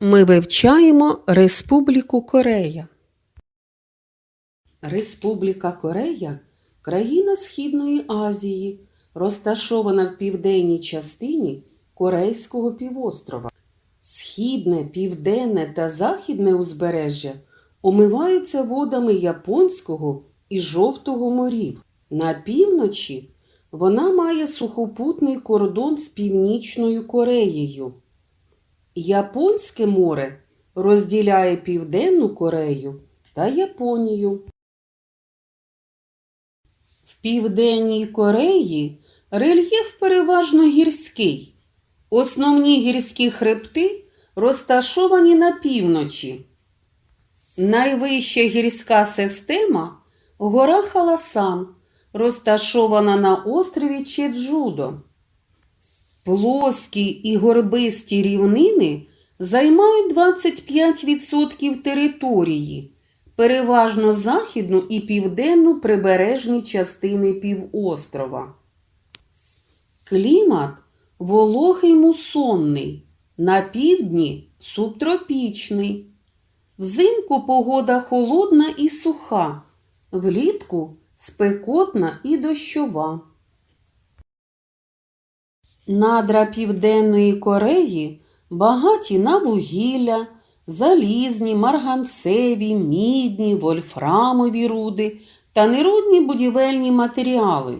Ми вивчаємо Республіку Корея. Республіка Корея країна Східної Азії, розташована в південній частині Корейського півострова. Східне, південне та західне узбережжя омиваються водами Японського і Жовтого морів. На півночі вона має сухопутний кордон з Північною Кореєю. Японське море розділяє Південну Корею та Японію. В Південній Кореї рельєф переважно гірський. Основні гірські хребти розташовані на півночі. Найвища гірська система гора Халасан, розташована на острові Чеджудо. Плоскі і горбисті рівнини займають 25% території, переважно західну і південну прибережні частини півострова. Клімат вологий мусонний, на півдні субтропічний. Взимку погода холодна і суха, влітку спекотна і дощова. Надра Південної Кореї багаті на вугілля, залізні, марганцеві, мідні, вольфрамові руди та нерудні будівельні матеріали.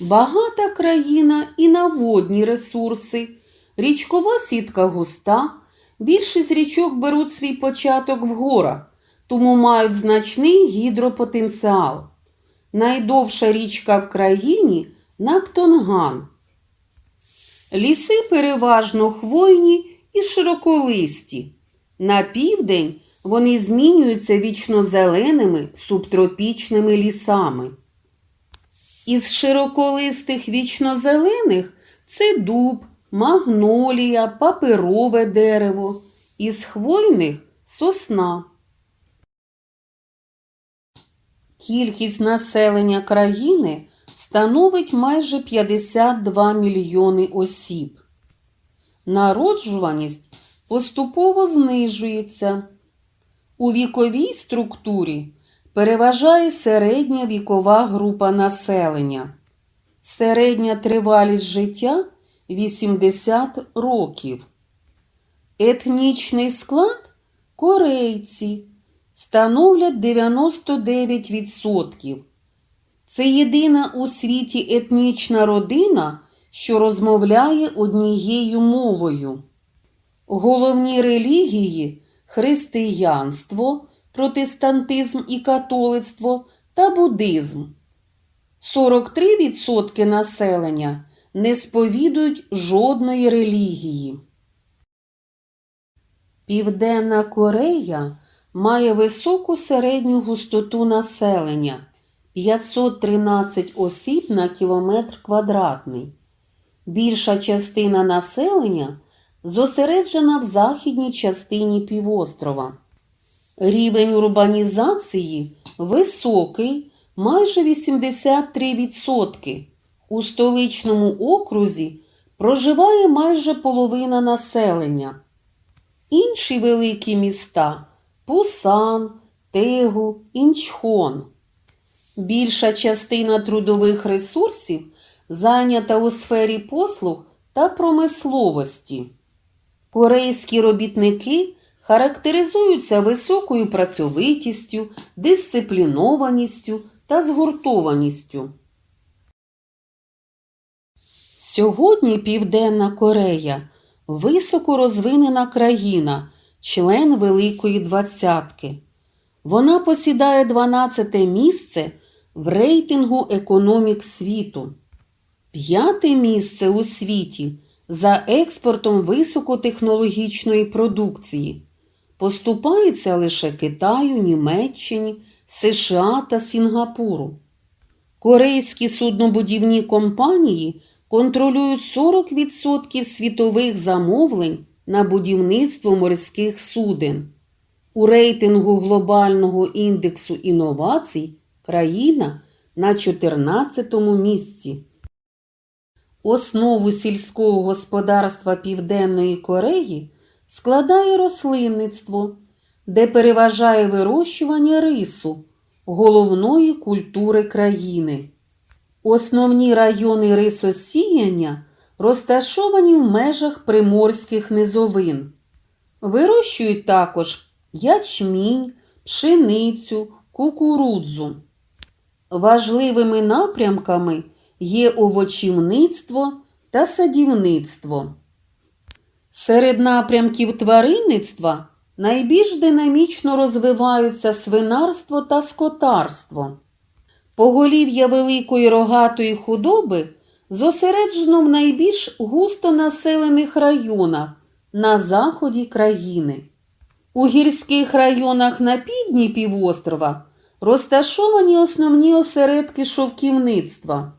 Багата країна і на водні ресурси. Річкова сітка густа. Більшість річок беруть свій початок в горах, тому мають значний гідропотенціал. Найдовша річка в країні Наптонган. Ліси переважно хвойні і широколисті. На південь вони змінюються вічнозеленими субтропічними лісами. Із широколистих вічнозелених це дуб, магнолія, паперове дерево, із хвойних сосна. Кількість населення країни становить майже 52 мільйони осіб. Народжуваність поступово знижується. У віковій структурі переважає середня вікова група населення. Середня тривалість життя 80 років. Етнічний склад корейці становлять 99%. Це єдина у світі етнічна родина, що розмовляє однією мовою. Головні релігії християнство, протестантизм і католицтво та буддизм. 43% населення не сповідують жодної релігії. Південна Корея має високу середню густоту населення 513 осіб на кілометр квадратний. Більша частина населення зосереджена в західній частині півострова. Рівень урбанізації високий, майже 83%. У столичному окрузі проживає майже половина населення. Інші великі міста Пусан, Тегу, Інчхон. Більша частина трудових ресурсів зайнята у сфері послуг та промисловості. Корейські робітники характеризуються високою працьовитістю, дисциплінованістю та згуртованістю. Сьогодні Південна Корея високо розвинена країна, член Великої Двадцятки. Вона посідає 12 місце в рейтингу економік світу. П'яте місце у світі за експортом високотехнологічної продукції. Поступається лише Китаю, Німеччині, США та Сінгапуру. Корейські суднобудівні компанії контролюють 40% світових замовлень на будівництво морських суден. У рейтингу глобального індексу інновацій країна на 14 місці. Основу сільського господарства Південної Кореї складає рослинництво, де переважає вирощування рису, головної культури країни. Основні райони рисосіяння розташовані в межах приморських низовин. Вирощують також ячмінь, пшеницю, кукурудзу. Важливими напрямками є овочівництво та садівництво. Серед напрямків тваринництва найбільш динамічно розвиваються свинарство та скотарство. Поголів'я великої рогатої худоби зосереджено в найбільш густонаселених районах на заході країни. У гірських районах на півдні півострова розташовані основні осередки шовківництва.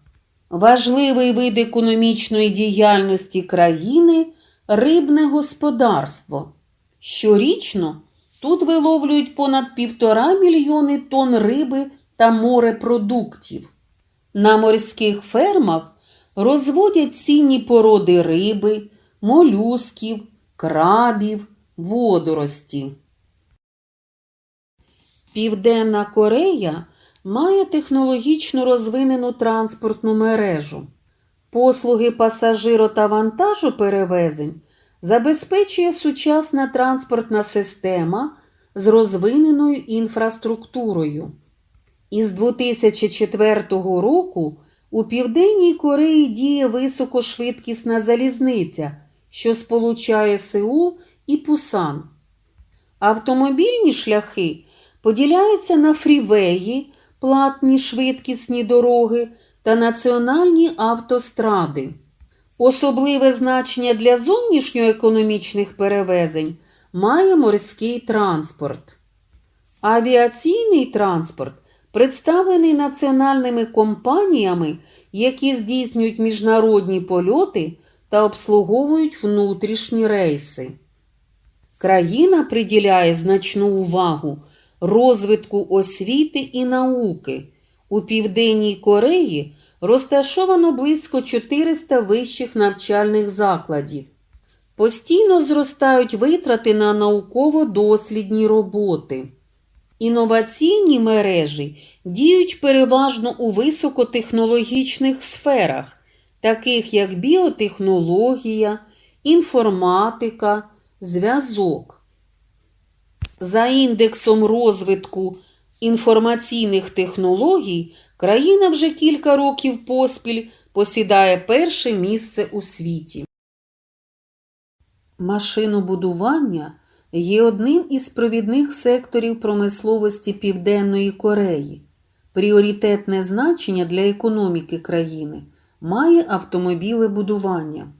Важливий вид економічної діяльності країни рибне господарство. Щорічно тут виловлюють понад півтора мільйони тонн риби та морепродуктів. На морських фермах розводять цінні породи риби, молюсків, крабів, водоростів. Південна Корея має технологічно розвинену транспортну мережу. Послуги пасажиро та вантажоперевезень забезпечує сучасна транспортна система з розвиненою інфраструктурою. Із 2004 року у Південній Кореї діє високошвидкісна залізниця, що сполучає Сеул і Пусан. Автомобільні шляхи поділяються на фрівеї, платні швидкісні дороги та національні автостради. Особливе значення для зовнішньоекономічних перевезень має морський транспорт. Авіаційний транспорт представлений національними компаніями, які здійснюють міжнародні польоти та обслуговують внутрішні рейси. Країна приділяє значну увагу розвитку освіти і науки. У Південній Кореї розташовано близько 400 вищих навчальних закладів. Постійно зростають витрати на науково-дослідні роботи. Інноваційні мережі діють переважно у високотехнологічних сферах, таких як біотехнологія, інформатика, зв'язок. За індексом розвитку інформаційних технологій країна вже кілька років поспіль посідає перше місце у світі. Машинобудування є одним із провідних секторів промисловості Південної Кореї. Пріоритетне значення для економіки країни має автомобілебудування.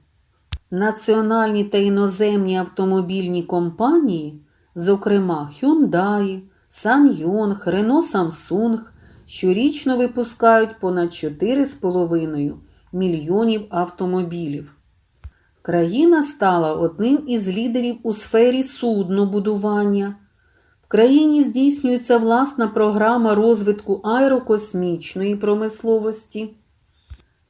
Національні та іноземні автомобільні компанії, зокрема Hyundai, SsangYong, Renault Samsung, щорічно випускають понад 4,5 мільйонів автомобілів. Країна стала одним із лідерів у сфері суднобудування. В країні здійснюється власна програма розвитку аерокосмічної промисловості.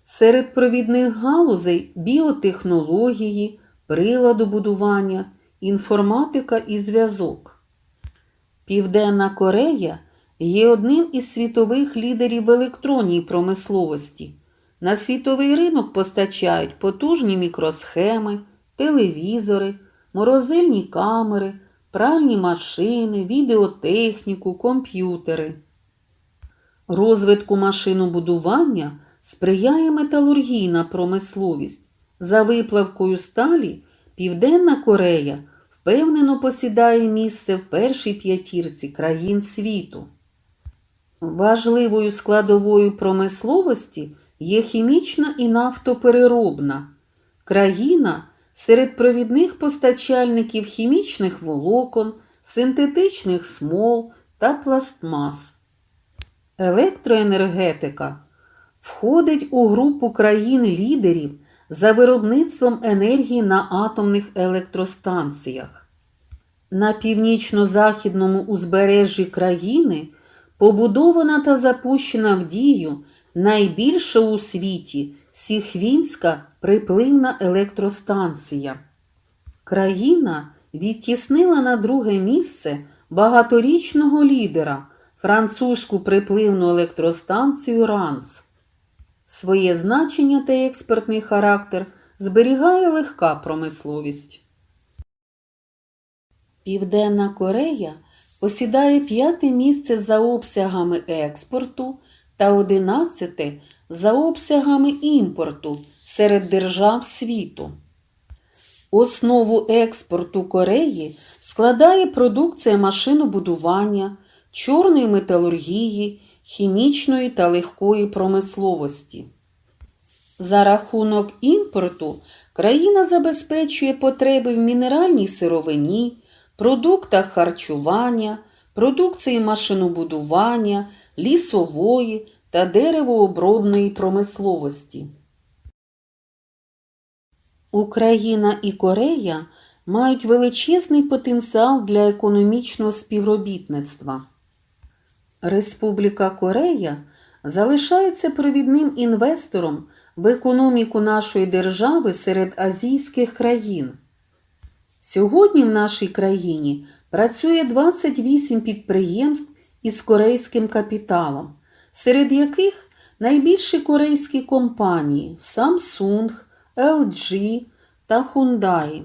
Серед провідних галузей біотехнології, приладобудування, інформатика і зв'язок. Південна Корея є одним із світових лідерів в електронній промисловості. На світовий ринок постачають потужні мікросхеми, телевізори, морозильні камери, пральні машини, відеотехніку, комп'ютери. Розвитку машинобудування сприяє металургійна промисловість. За виплавкою сталі Південна Корея впевнено посідає місце в першій п'ятірці країн світу. Важливою складовою промисловості є хімічна і нафтопереробна. Країна серед провідних постачальників хімічних волокон, синтетичних смол та пластмас. Електроенергетика входить у групу країн-лідерів за виробництвом енергії на атомних електростанціях. На північно-західному узбережжі країни побудована та запущена в дію найбільша у світі Сіхвінська припливна електростанція. Країна відтіснила на друге місце багаторічного лідера французьку припливну електростанцію РАНС. Своє значення та експертний характер зберігає легка промисловість. Південна Корея посідає п'яте місце за обсягами експорту та одинадцяте за обсягами імпорту серед держав світу. Основу експорту Кореї складає продукція машинобудування, чорної металургії, хімічної та легкої промисловості. За рахунок імпорту країна забезпечує потреби в мінеральній сировині, продуктах харчування, продукції машинобудування, лісової та деревообробної промисловості. Україна і Корея мають величезний потенціал для економічного співробітництва. Республіка Корея залишається провідним інвестором в економіку нашої держави серед азійських країн. Сьогодні в нашій країні працює 28 підприємств із корейським капіталом, серед яких найбільші корейські компанії Samsung, LG та Hyundai.